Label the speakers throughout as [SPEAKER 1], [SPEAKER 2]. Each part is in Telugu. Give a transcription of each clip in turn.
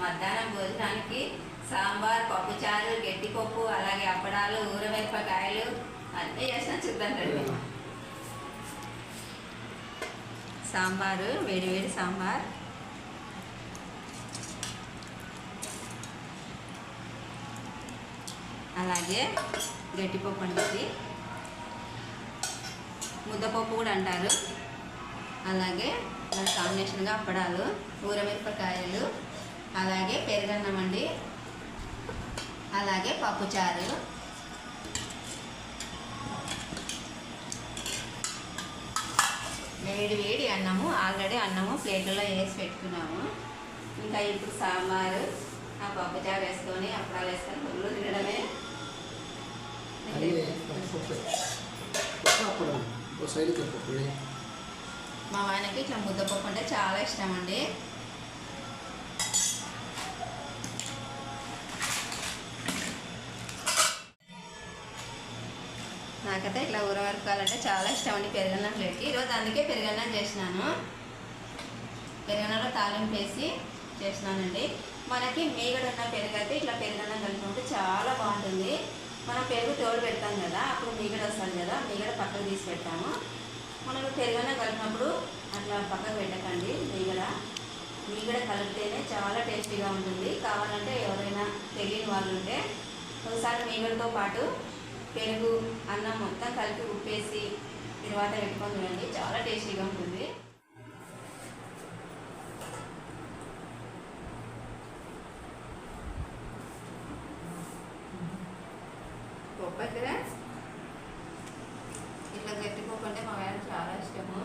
[SPEAKER 1] మధ్యాహ్నం భోజనానికి సాంబార్ పప్పుచారు గట్టిపప్పు అలాగే అప్పడాలు ఊరమిరపకాయలు అన్నీ చేసిన చూద్దాం రండి. సాంబారు వేడి వేడి సాంబార్. అలాగే గట్టిపప్పు అనేది ముద్దపప్పు కూడా అంటారు. అలాగే కాంబినేషన్గా అప్పడాలు ఊరమిరపకాయలు అలాగే పెరుగన్నం అండి అలాగే పప్పుచారు. వేడి వేడి అన్నము ఆల్రెడీ అన్నము ప్లేట్లలో వేసి పెట్టుకున్నాము. ఇంకా ఇప్పుడు సాంబారు ఆ పప్పుచారు వేసుకొని అప్పడాలు వేసుకొని ఫుల్ తినడమే. మా ఆయనకి ఇట్లా ముద్దపప్పు అంటే చాలా ఇష్టం అండి నాకైతే ఇట్లా ఊరవరకాలంటే చాలా ఇష్టం అండి పెరుగన్నం ప్లేట్కి. ఈరోజు అందుకే పెరుగన్నం చేసినాను. పెరుగన్నంలో తాలింపు వేసి చేసినానండి. మనకి మీగడ ఉన్న పెరుగు అయితే ఇట్లా పెరుగన్నం కలుపుకుంటే చాలా బాగుంటుంది. మనం పెరుగు తోడు పెడతాం కదా అప్పుడు మీగడ వస్తుంది కదా మీగడ పక్కకు తీసి పెడతాము. మనం పెరుగన్నం కలిపినప్పుడు అట్లా పక్కకు పెట్టకండి మీగడ. మీగడ కలిపితేనే చాలా టేస్టీగా ఉంటుంది. కావాలంటే ఎవరైనా తెలియని వాళ్ళు ఉంటే ఒకసారి మీగడతో పాటు పెరుగు అన్నం మొత్తం కలిపి ఉప్పేసి తర్వాత పెట్టుకొని చూడండి. చాలా టేస్టీగా ఉంటుంది. పప్పు అయితే ఇట్లా గట్టిపోకుంటే మా ఆయన చాలా ఇష్టము.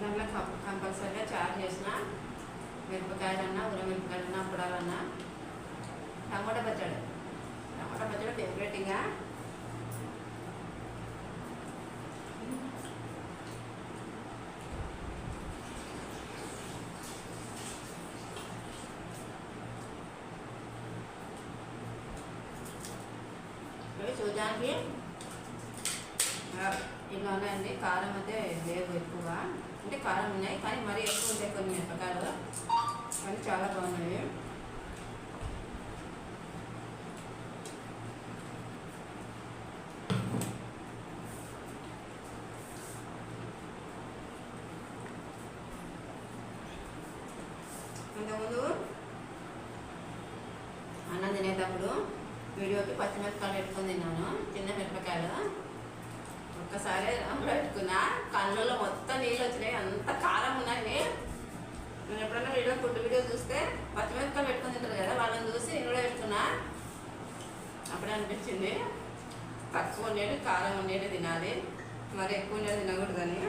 [SPEAKER 1] దాంట్లో కంపల్సరీగా చారు చేసిన మిరపకాయలన్నా ఉరమిరపకాయలన్నా అప్పుడాలన్నా టమాటా పచ్చడి. టమాటా పచ్చడి చూడడానికి? ఇలా ఉన్నాయండి. కారం అయితే లేవు ఎక్కువ. అంటే కారం ఉన్నాయి కానీ మరీ ఎక్కువ ఉంటాయి కొన్ని మిరపకాయలు. కానీ చాలా బాగున్నాయి. ఇప్పుడు వీడియోకి పచ్చిమిరపకాయలు పెట్టుకుని తిన్నాను. చిన్న మిరపకాయలు. ఒక్కసారి పెట్టుకున్నా. కళ్ళలో మొత్తం నీళ్ళు వచ్చినాయి. అంత కారం ఉన్నాయి. నేను ఎప్పుడైనా వీడియో ఫుడ్ వీడియో చూస్తే పచ్చిమిరపకాయలు పెట్టుకొని తింటారు కదా వాళ్ళని చూసి నేను కూడా పెట్టుకున్నా. అప్పుడే అనిపించింది. తక్కువ ఉండేది కారం ఉండేది తినాలి. మరి ఎక్కువ ఉండేది తినకూడదని.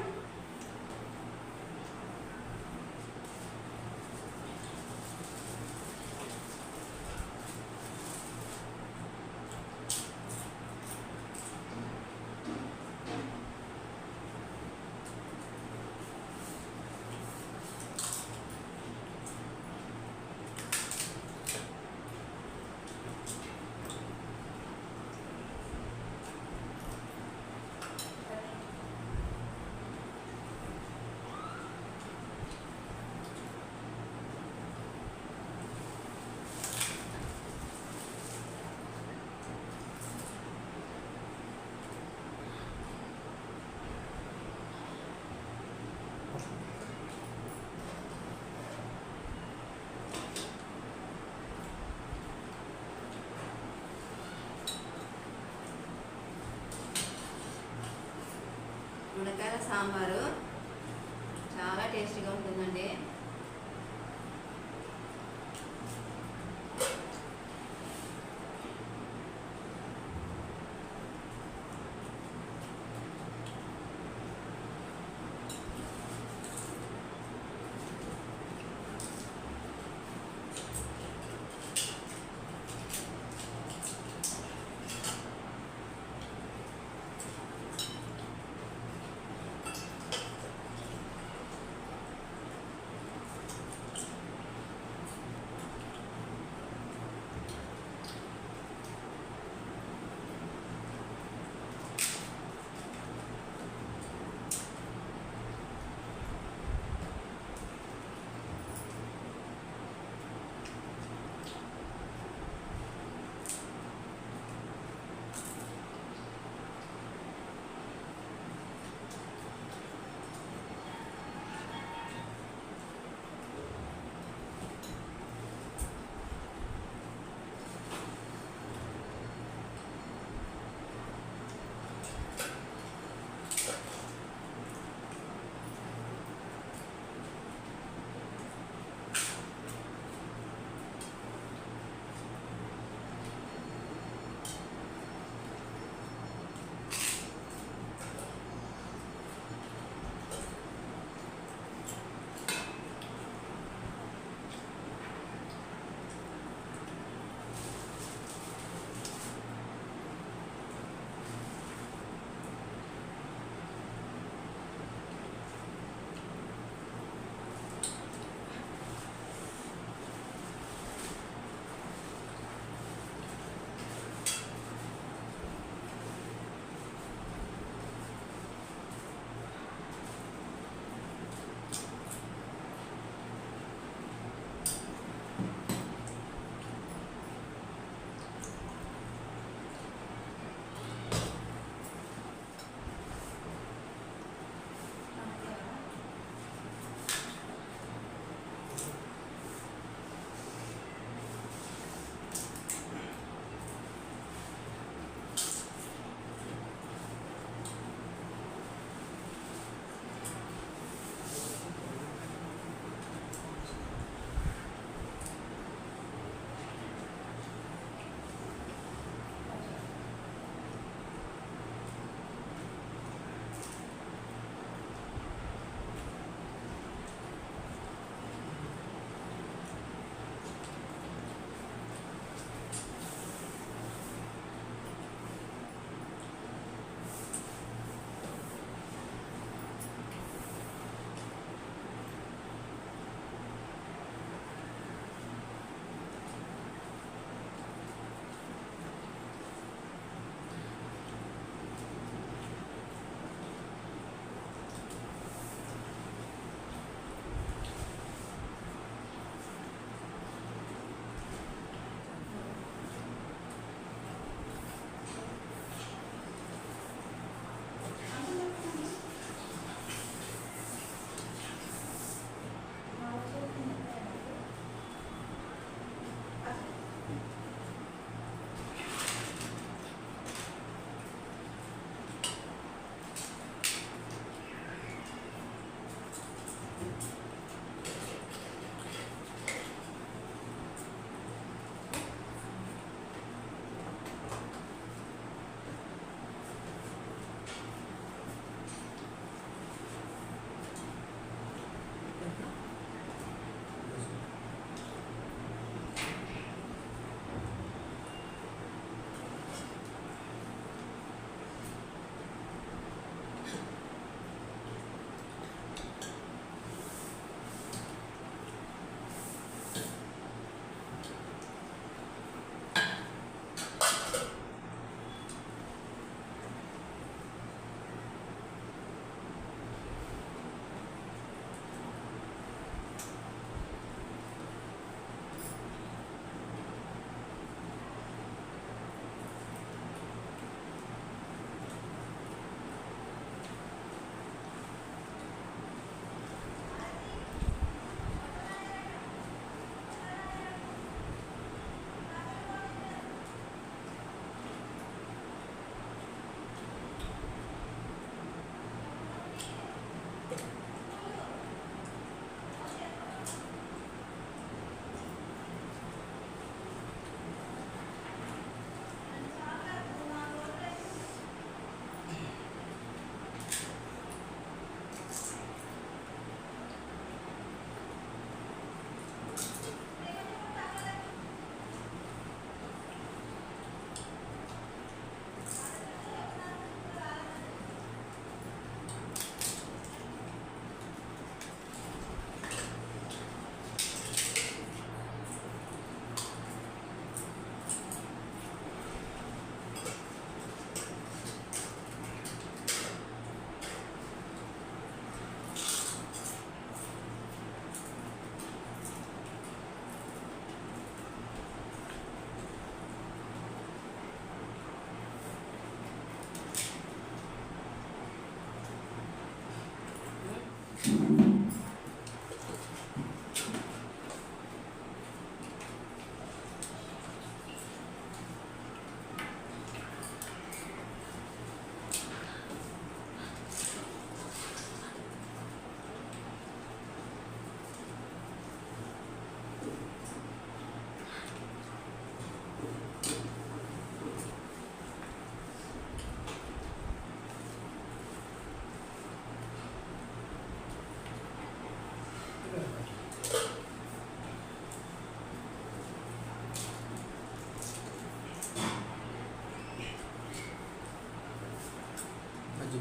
[SPEAKER 1] మునక్కాయల సాంబారు. చాలా టేస్టీగా ఉంటుందండి.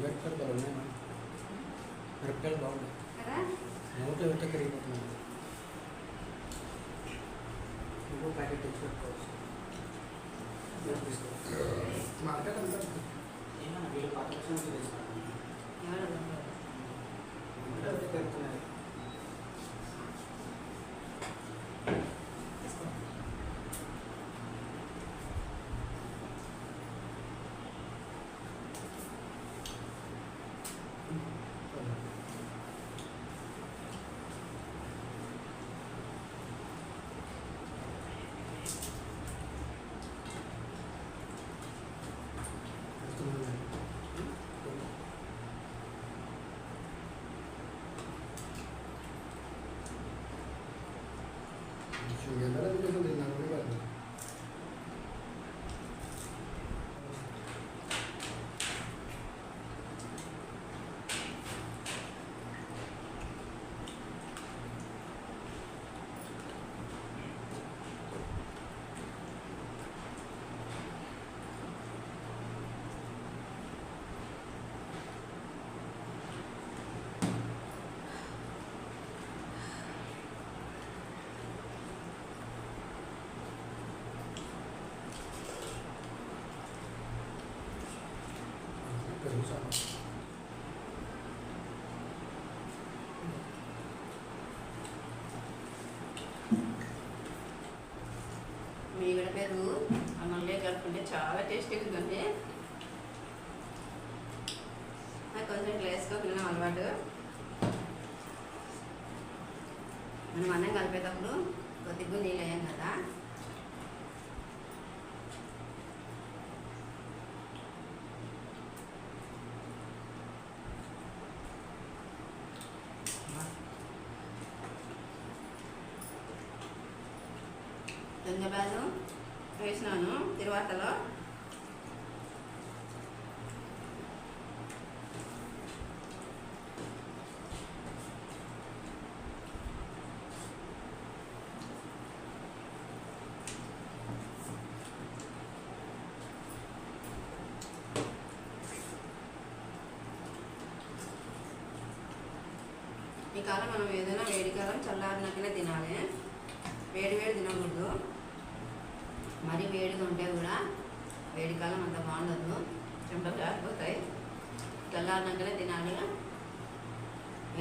[SPEAKER 2] మిరపకాయలు ఉన్నాయి
[SPEAKER 1] మిరపకాయలు బాగున్నాయి.
[SPEAKER 2] నోట్లో పెట్టే కరిగిపోతున్నాయి ఇంకో ప్యాకెట్ తెచ్చి పెట్టుకోవచ్చు మార్కెట్
[SPEAKER 3] ఏమన్నా వీళ్ళు
[SPEAKER 2] పాట వచ్చినట్టు తెలుసు
[SPEAKER 1] మీగడ పేరు అన్నంలో కలుపుకుంటే చాలా టేస్టీగా ఉంటుంది నాకు కొంచెం గ్లాస్గా తినడం అలవాటు. మనం అన్నం కలిపేటప్పుడు కొద్దిగా నీళ్ళు వేయం కదా. తిరువాతలో ఈ కాలం మనం ఏదైనా వేడి కాలం చల్లారినాకనే తినాలి. వేడి వేడి తినకూడదు. వేడిగా ఉంటే కూడా వేడి కాలం అంత బాగుండదు. చెమటలు జారిపోతాయి చల్లారినాకనే తినాలి.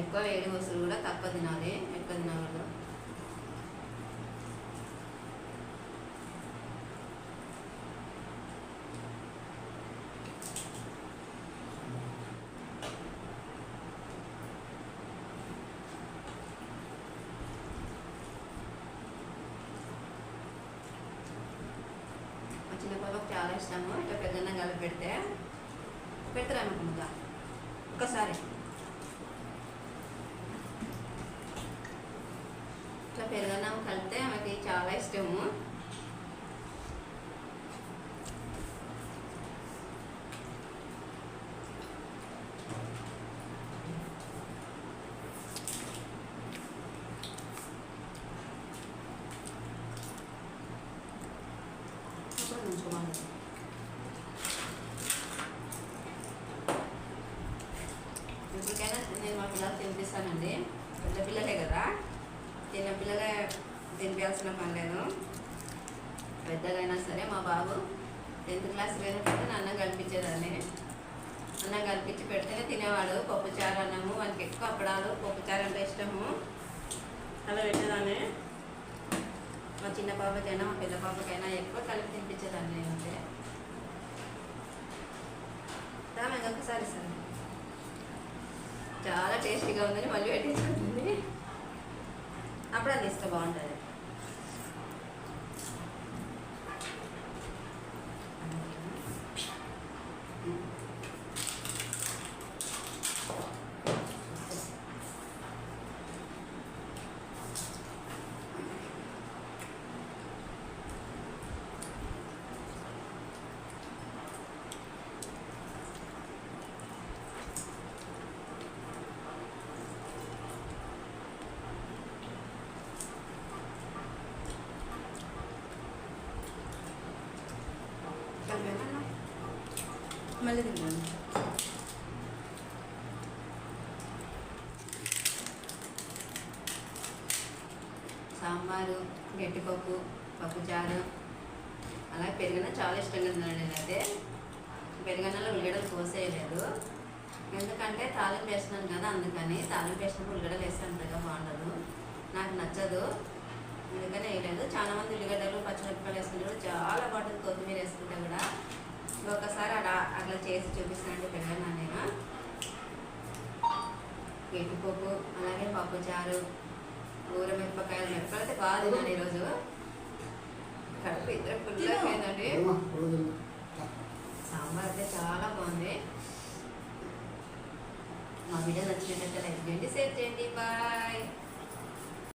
[SPEAKER 1] ఎక్కువ వేడి వస్తువులు కూడా తక్కువ తినాలి. ఎక్కువ తినకూడదు మా చిన్న పాపకు చాలా ఇష్టము ఇట్లా పెడితే పెడతారా ముద్ద ఒక్కసారి. ఇట్లా పెరుగన్నం కలిపితే ఆమెకి చాలా ఇష్టము అప్పుడు ఉంచుకోవాలి ఇప్పటికైనా నేను మా పిల్లలు తినిపిస్తానండి. పెద్ద పిల్లలే కదా. చిన్న పిల్లలే తినిపించాల్సిన పని లేదు. పెద్దగైనా సరే మా బాబు టెన్త్ క్లాస్ పోయినప్పుడు అన్నం కల్పించేదాన్ని. అన్నం కల్పించి పెడితేనే తినేవాడు. పప్పుచారు అన్నము వానికి ఎక్కువ అప్పడాలు పప్పుచారు అంటే ఇష్టము. అలా పెట్టేదాన్ని. మా చిన్న పాపకైనా మా పెద్ద పాపకైనా ఎక్కువ కలిపి తినిపించేదాన్ని నేను అంతే రామ ఇంకొకసారి సరే చాలా టేస్టీగా ఉందని మళ్ళీ పెట్టించుకుంటుంది అప్పుడు అది ఇష్టం బాగుంటుంది కలిపేమన్నా మళ్ళీ తిన్నాను సాంబారు గట్టిపప్పు పప్పుచారు. అలాగే పెరుగన్న చాలా ఇష్టంగా తిన్నాను నేనైతే. పెరుగన్నలో ఉల్లిగడ్డలు కోసేయలేదు. ఎందుకంటే తాలింపు వేస్తున్నాను కదా అందుకని తాలింపు వేసినప్పుడు ఉల్లిగడ్డలు వేస్తే అంతగా బాగుండదు. నాకు నచ్చదు. అందుకని వేయలేదు. చాలా మంది ఉల్లిగడ్డలు పచ్చిమిరపకాయలు వేసుకుంటారు చాలా బాగుంటుంది. కొత్తిమీర వేసుకుంటే కూడా. ఒకసారి అలా అట్లా చేసి చూపిస్తానండి పెరుగన్న నేను. గట్టిపప్పు అలాగే పప్పుచారు. ఊర మిరపకాయలు మిరపకాయలు అయితే బాగా తిన్నాను ఈరోజు. కడుపు ఇద్దరు ఫుల్గా అయిందండి సాంబార్ అయితే చాలా బాగుంది. మా వీడియో నచ్చినట్లయితే లైక్ చేయండి షేర్ చేయండి. బాయ్.